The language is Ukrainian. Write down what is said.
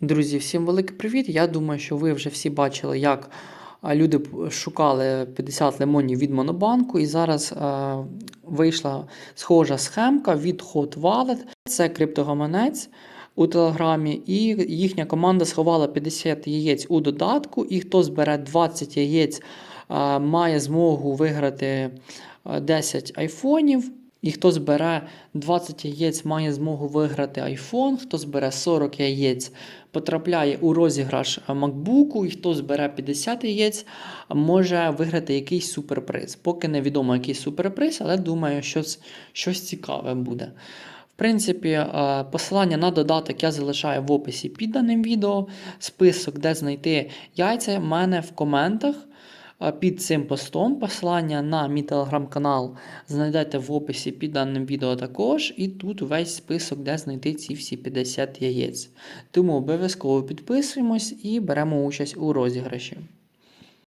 Друзі, всім великий привіт! Я думаю, що ви вже всі бачили, як люди шукали 50 лимонів від Монобанку, і зараз е, вийшла схожа схемка від Hot Wallet. Це криптогаманець у Телеграмі, і їхня команда сховала 50 яєць у додатку, і хто збере 20 яєць, е, має змогу виграти е, 10 айфонів. І хто збере 20 яєць, має змогу виграти iPhone, хто збере 40 яєць, потрапляє у розіграш MacBook, і хто збере 50 яєць, може виграти якийсь суперприз. Поки невідомо який суперприз, але думаю, щось, щось цікаве буде. В принципі, е, посилання на додаток я залишаю в описі під даним відео. Список, де знайти яйця, в мене в коментах. Під цим постом посилання на мій телеграм-канал знайдете в описі під даним відео також. І тут весь список, де знайти ці всі 50 яєць. Тому обов'язково підписуємось і беремо участь у розіграші.